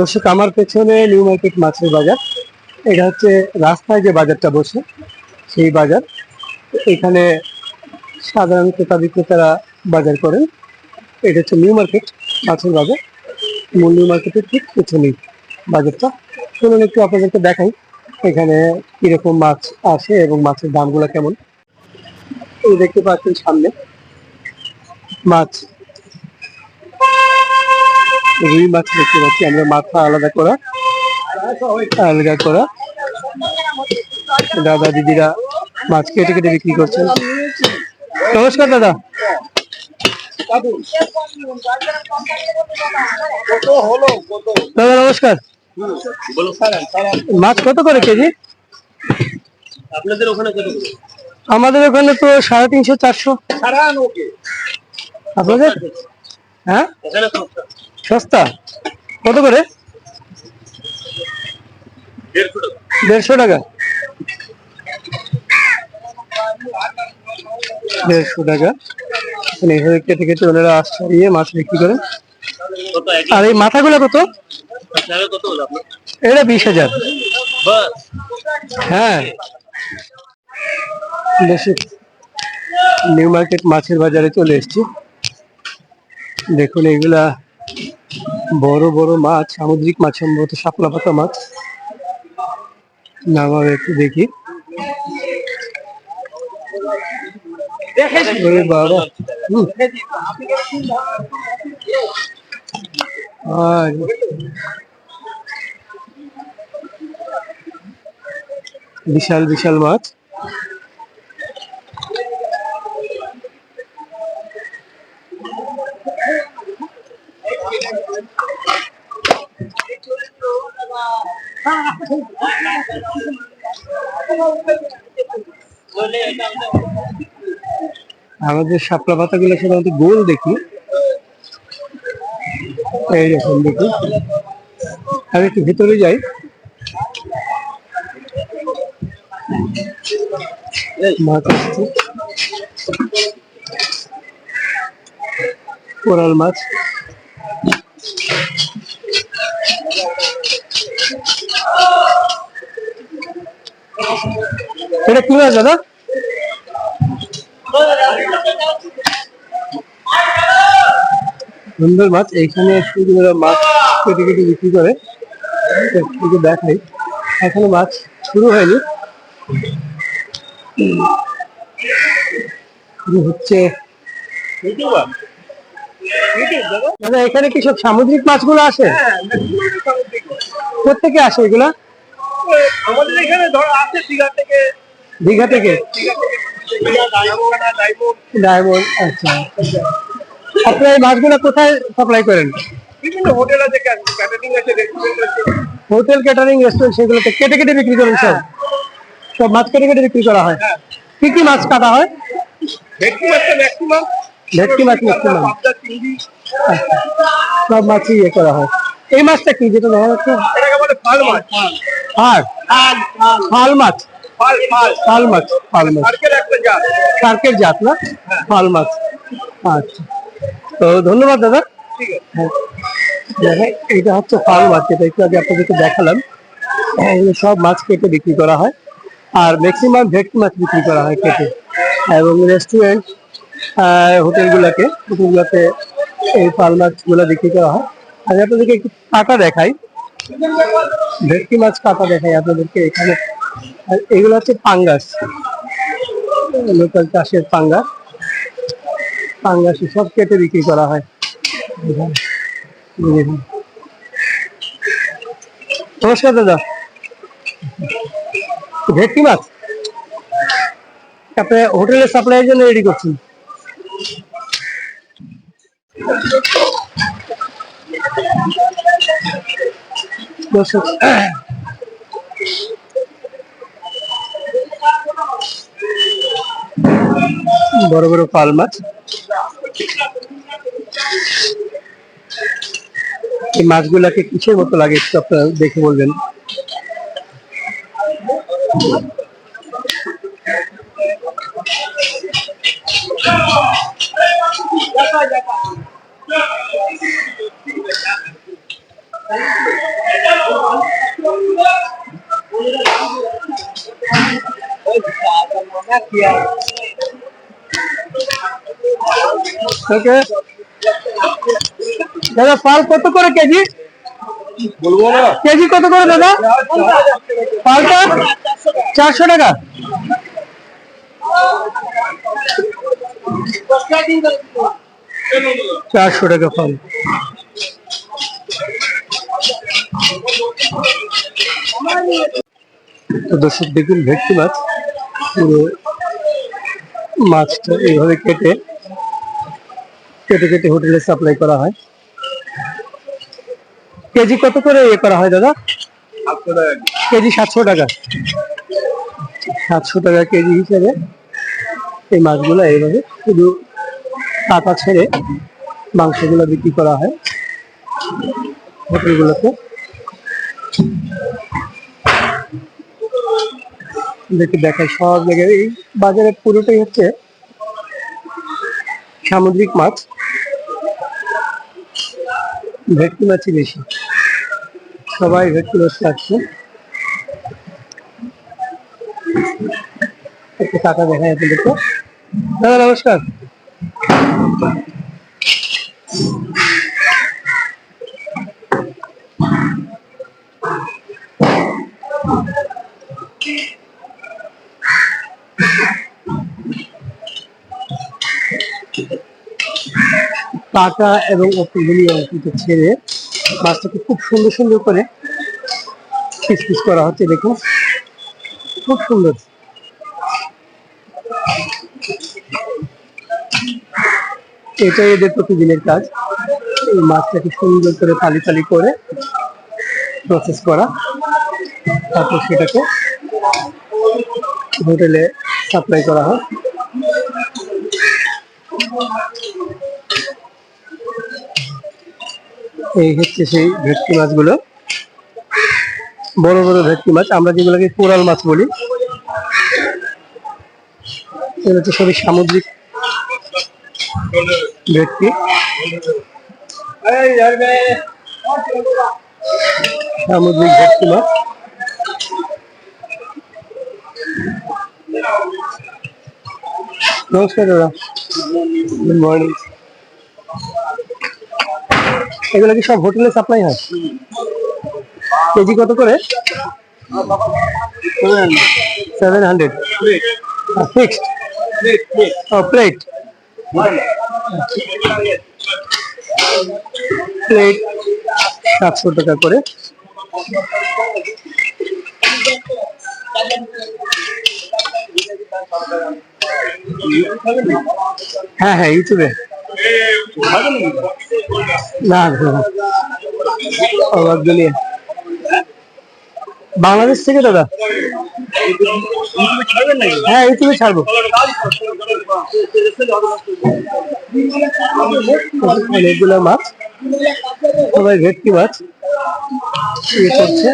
দর্শক, আমার পেছনে নিউ মার্কেট মাছের বাজার। এটা হচ্ছে রাস্তায় যে বাজারটা বসে, সেই বাজার। এখানে সাধারণ ক্রেতা বিক্রেতারা বাজার করেন। এটা হচ্ছে নিউ মার্কেট মাছের বাজার। মূল নিউ মার্কেটের ঠিক পেছনেই বাজারটা। চলুন একটু আপনাদেরকে দেখাই এখানে কীরকম মাছ আসে এবং মাছের দামগুলো কেমন। এই দেখতে পাচ্ছেন সামনে মাছ রুই মাছ দেখতে পাচ্ছি। আমরা মাথা আলাদা করা আলাদা করা। দাদা দিদিরা মাছ কেটে কেটে বিক্রি করছেন। নমস্কার দাদা। দাদা নমস্কার। মাছ কত করে কেজি? আপনাদের ওখানে কত আমাদের ওখানে তো সাড়ে তিনশো চারশো। আপনাদের? হ্যাঁ? সস্তা। কত করে? দেড়শো টাকা। দেড়শো টাকা। মানে এইভাবে কেটে কেটে ওনারা আসছে মাছ বিক্রি করেন আর এই মাথাগুলো কত? এটা বিশ হাজার। হ্যাঁ। বেশি। নিউ মার্কেট মাছের বাজারে চলে এসেছি। দেখুন এগুলা বড় বড় মাছ, সামুদ্রিক মাছ সম্ভবত শাপলা পাতা মাছ। নামাবে একটু দেখি। বিশাল বিশাল মাছ। আমাদের শাপলা পাতাগুলো সাধারণত গোল দেখি। এইরকম দেখি। আমি একটু ভিতরে যাই। মাছ আসছে। কোরাল মাছ। এটা কি মাছ, দাদা? সুন্দর মাছ। এইখানে মাছ কেটে কেটে বিক্রি করে দেখাই এখনও মাছ শুরু হয়নি। হচ্ছে দাদা এখানে কি সব সামুদ্রিক মাছগুলো আসে? হ্যাঁ। কোথেকে আসে এগুলা? আমাদের এখানে ধরো আছে দীঘা থেকে। দীঘা থেকে? ডায়মন্ড আচ্ছা। আপনারা এই মাছগুলো কোথায় সাপ্লাই করেন? বিভিন্ন হোটেল আছে ক্যাটারিং আছে রেস্টুরেন্ট আছে। হোটেল ক্যাটারিং রেস্টুরেন্ট সেগুলোতে কেটে কেটে বিক্রি করেন সব? সব মাছ কেটে কেটে বিক্রি করা হয়? হ্যাঁ। কি কি মাছ কাটা হয়? ভেটকি মাছটা ম্যাক্সিমাম ভেটকি মাছ চিংড়ি আচ্ছা, সব মাছই ইয়ে করা হয়। এই মাছটা কি যেটা দেখা যাচ্ছে ফাল মাছ। আর ফাল মাছ। ফাল মাছ। ফাল মাছ। সার্কেল জাত। না? ফাল মাছ। আচ্ছা। তো ধন্যবাদ দাদা। হ্যাঁ। এটা হচ্ছে ফাল মাছ যেটা একটু আগে আপনাদেরকে দেখালাম। হ্যাঁ, এগুলো সব মাছ কেটে বিক্রি করা হয়। আর ম্যাক্সিমাম ভেটকি মাছ বিক্রি করা হয় কেটে। এবং রেস্টুরেন্ট হোটেলগুলোকে, হোটেলগুলোতে এই ফাল মাছগুলো বিক্রি করা হয়। আমি আপনাদেরকে একটু কাটা দেখাই। ভেটকি মাছ কাটা দেখাই আপনাদেরকে এখানে। আর এগুলো হচ্ছে পাঙ্গাস। লোকাল চাষের পাঙ্গাস। পাঙ্গাস সব কেটে বিক্রি করা হয়। নমস্কার দাদা। ভেটকি মাছ? আপনি হোটেলের সাপ্লাইয়ের জন্য রেডি করছেন? বড় বড় পাল মাছ। এই মাছগুলাকে কিসের মতো লাগে একটু আপনারা দেখে বলবেন? ওকে দাদা পাল কত করে কেজি? বলব না। কেজি কত করে দাদা? পালটা? চারশো টাকা। চারশো টাকা পাল। দর্শক, দেখুন, ভেটকি মাছ, পুরো মাছটা এইভাবে কেটে কেটে কেটে হোটেলে সাপ্লাই করা হয়। কেজি কত করে ইয়ে করা হয়, দাদা? কেজি সাতশো টাকা। সাতশো টাকা কেজি হিসেবে এই মাছগুলো এইভাবে শুধু কাটা ছেড়ে মাংসগুলো বিক্রি করা হয় হোটেলগুলোতে। দেখে দেখায়, সব জায়গায় এই বাজারে পুরোটাই হচ্ছে সামুদ্রিক মাছ। ভেটকি মাছই বেশি। সবাই ভেটকি মাছ খাচ্ছে। একটু টাকা দেখা যাচ্ছে দেখো দাদা, নমস্কার। কাটা এবং অপগুলি অঙ্কিত ছেড়ে মাছটাকে খুব সুন্দর সুন্দর করে পিস করা হচ্ছে, দেখুন। খুব সুন্দর। এটাই এদের প্রতিদিনের কাজ। এই মাছটাকে সুন্দর করে ফালি ফালি করে প্রসেস করা। তারপর সেটাকে হোটেলে সাপ্লাই করা হয়। এই হচ্ছে সেই ভেটকি মাছগুলো। বড় বড় ভেটকি মাছ, আমরা যেগুলোকে কোরাল মাছ বলি। হচ্ছে সবই সামুদ্রিক ভেটকি। সামুদ্রিক ভেটকি মাছ। নমস্কার দাদা। গুড মর্নিং এগুলো কি সব হোটেলে সাপ্লাই হয়? কেজি কত করে? সেভেন হান্ড্রেড ফিক্সড ও প্লেট প্লেট সাতশো টাকা করে। হ্যাঁ হ্যাঁ ইউটিউবে। না বাংলাদেশ থেকে দাদা? হ্যাঁ ইউটিউবে ছাড়বো। অনেকগুলো মাছ। সবাই ভেটকি মাছ। ইয়ে করছে।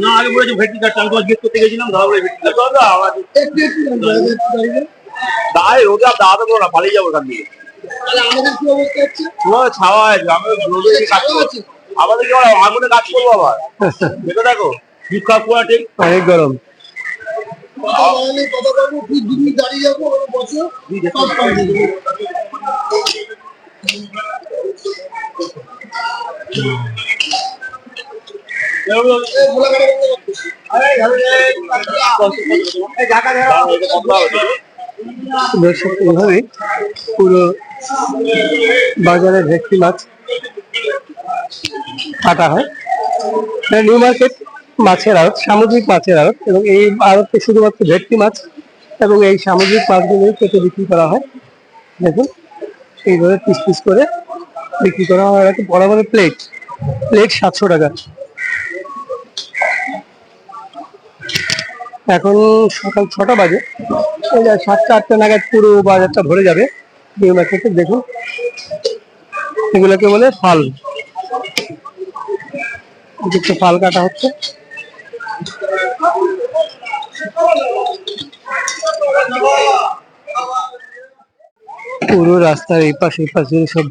না আগে বলেছি ভেটকি কাটতে আমি তোমার জিজ্ঞেস করতে গেছিলাম ধরা বলে ভেটকি দায় রোদে আর দাঁড়াতে পারব না পালিয়ে যাব ওখান দিয়ে। তোমার ছাওয়া আছে আমি রোদে গিয়ে কাজ আমাদের কি আগুনে কাজ করব আবার। দেখো দেখো পুরো ঠিক। অনেক গরম। পুরো বাজারে ভেটকি মাছ কাটা হয়। নিউ মার্কেট মাছের আড়ত, সামুদ্রিক মাছের আড়ত এবং এই আড়তে শুধুমাত্র ভেটকি মাছ এবং এই সামুদ্রিক মাছগুলোই কেটে বিক্রি করা হয়। দেখুন, এইভাবে পিস পিস করে বিক্রি করা হয়। আর বড় বড় প্লেট প্লেট সাতশো টাকা। এখন সকাল ছটা বাজে। সাতটা আটটা নাগাদ পুরো বাজারটা ভরে যাবে। দেখুন। এগুলোকে বলে ফাল। ফাল কাটা হচ্ছে। পুরো রাস্তার এই পাশে এই পাশে সব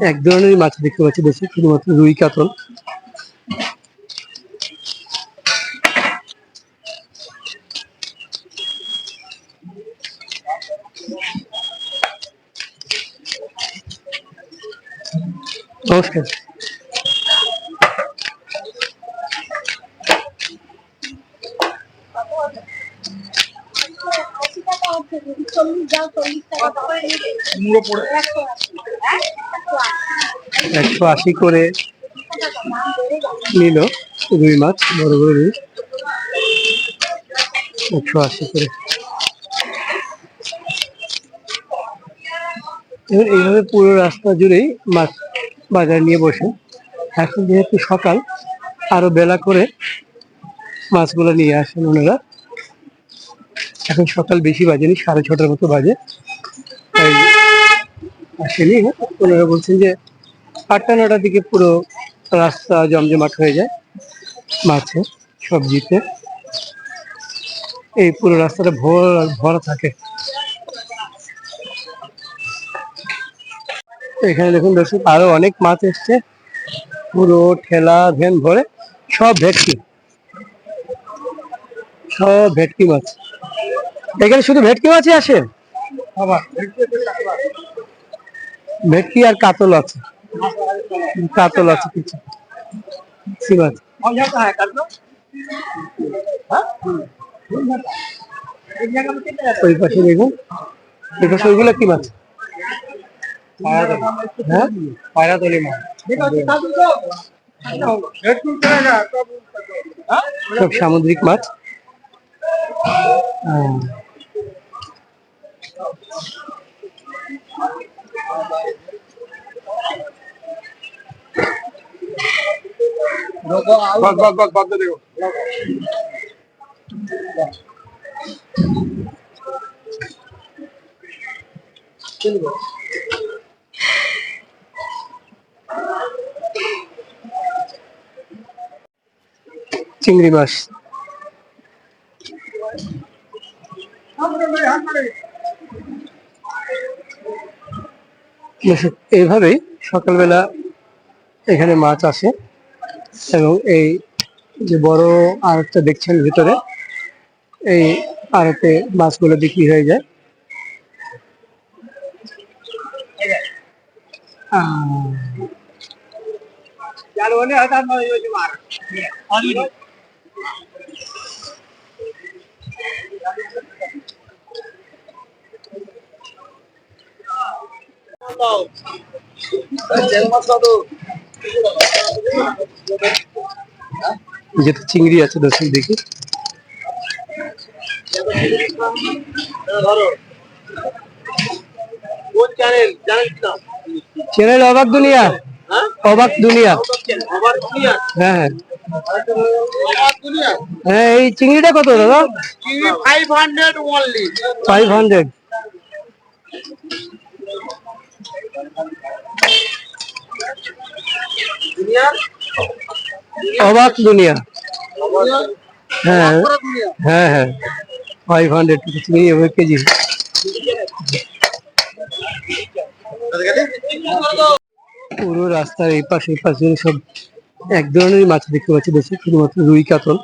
এক ধরনেরই মাছ দেখতে পাচ্ছি বেশি, শুধুমাত্র রুই কাতল। নমস্কার। আশি টাকা হচ্ছে যদি চল্লিশ দাও চল্লিশ টাকা পাবে মুড়ো পড়ে একশো আশি হ্যাঁ একশো আশি একশো আশি করে নিল রুই মাছ, বড় বড় রুই। একশো আশি করে। এবার এইভাবে পুরো রাস্তা জুড়েই মাছ বাজার নিয়ে বসে। এখন যেহেতু সকাল, আরও বেলা করে মাছগুলো নিয়ে আসেন ওনারা। এখন সকাল বেশি বাজেনি, সাড়ে ছটার মতো বাজে। তাই আসেনি। ওনারা বলছেন যে আটটা নটার দিকে পুরো রাস্তা জমজমাট হয়ে যায়। মাছে, সবজিতে। এই পুরো রাস্তাটা ভরা ভরা থাকে। এখানে দেখুন, দর্শক, আরও অনেক মাছ এসছে। পুরো ঠেলা, ভ্যান ভরে সব ভেটকি। সব ভেটকি মাছ। এখানে শুধু ভেটকি মাছই আসে? ভেটকি আর কাতল আছে। কাতল আছে কিছু। সি মাছ ওই পাশে দেখুন। এই পাশে ওইগুলো কি মাছ হ্যাঁ? পায়রাতলি মাছ সব সামুদ্রিক মাছ। চিংড়ি মাছ। এইভাবেই সকালবেলা এখানে মাছ আছে এবং এই যে বড় আড়তটা দেখছেন ভিতরে এই আড়তে মাছগুলো বিক্রি হয়ে যায়। আহ, যেটা চিংড়ি আছে দর্শক দেখি। চ্যানেল অবাক দুনিয়া। অবাক দুনিয়া। হ্যাঁ হ্যাঁ। হ্যাঁ এই চিংড়িটা কত দাদা? Five hundred only five hundred অবাক দুনিয়া। হ্যাঁ। হ্যাঁ হ্যাঁ। ফাইভ হান্ড্রেড তুমি এবার কেজি। পুরো রাস্তার এই পাশে এই পাশে সব এক ধরনেরই মাছ দেখতে পাচ্ছি। বেশি শুধুমাত্র রুই কাতল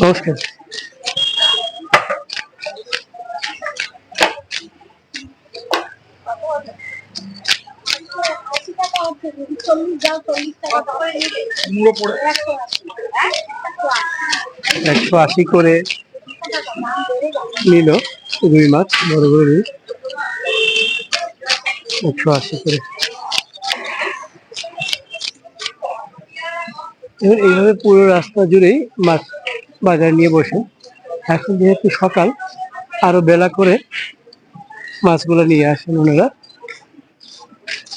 নমস্কার আশি টাকা হচ্ছে যদি চল্লিশ দাও চল্লিশ টাকা পাবে মুড়ো পড়ে একশো আশি করে নিল রুই মাছ, বড় বড় রুই। একশো আশি করে। এবার এইভাবে পুরো রাস্তা জুড়েই মাছ বাজার নিয়ে বসে। এখন যেহেতু সকাল, আরও বেলা করে মাছগুলো নিয়ে আসেন ওনারা।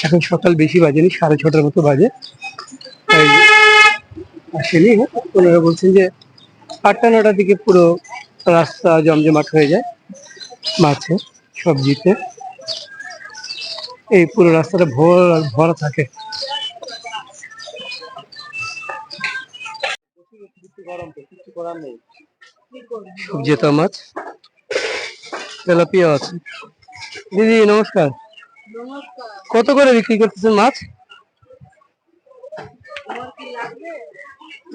এখন সকাল বেশি বাজেনি, সাড়ে ছটার মতো বাজে। তাই আসেনি। ওনারা বলছেন যে আটটা, নটার দিকে পুরো রাস্তা জমজমাট হয়ে যায় মাছে সবজিতে। এই পুরো রাস্তাটা ভর, ভরা থাকে। সবজিতা মাছ তেলাপিয়া আছে। দিদি, নমস্কার। কত করে বিক্রি করতেছেন মাছ?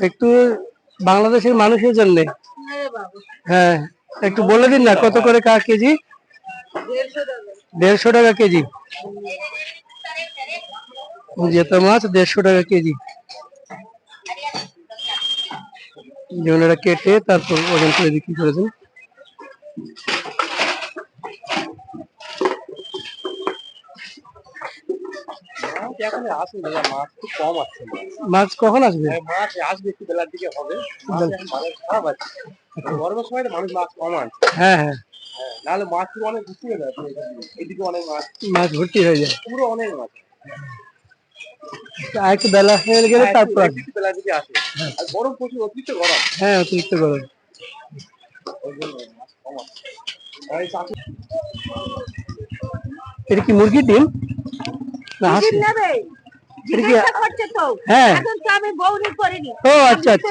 একটু বাংলাদেশের মানুষের জন্য। হ্যাঁ একটু বলে দিন না, কত করে কা কেজি? দেড়শো টাকা কেজি। জেতা মাছ, দেড়শো টাকা কেজি। কেটে তারপর ওজন করে বিক্রি করেছেন। এখন আসুন দাদা মাছ খুব কম আসছে। মাছ কখন আসবে? মাছ আসবে একটু বেলার দিকে হবে। মাছ খারাপ আছে। গরমের সময় মানুষ মাছ কম আনছে। হ্যাঁ হ্যাঁ। নাহলে মাছ পুরো অনেক ঘুরতে গেলে এদিকে। অনেক মাছ। মাছ ভর্তি হয়ে যায়। পুরো অনেক মাছ। আর একটু বেলা হয়ে গেলে তারপর আসবে। একটু বেলার দিকে আসে। আর গরম প্রচুর অতিরিক্ত গরম। হ্যাঁ অতিরিক্ত গরম। ওই জন্য মাছ কম আসছে। এটা কি মুরগির ডিম? না হাঁস। নেবে। হ্যাঁ। এখন তো আমি বউরি করিনি। ও আচ্ছা আচ্ছা।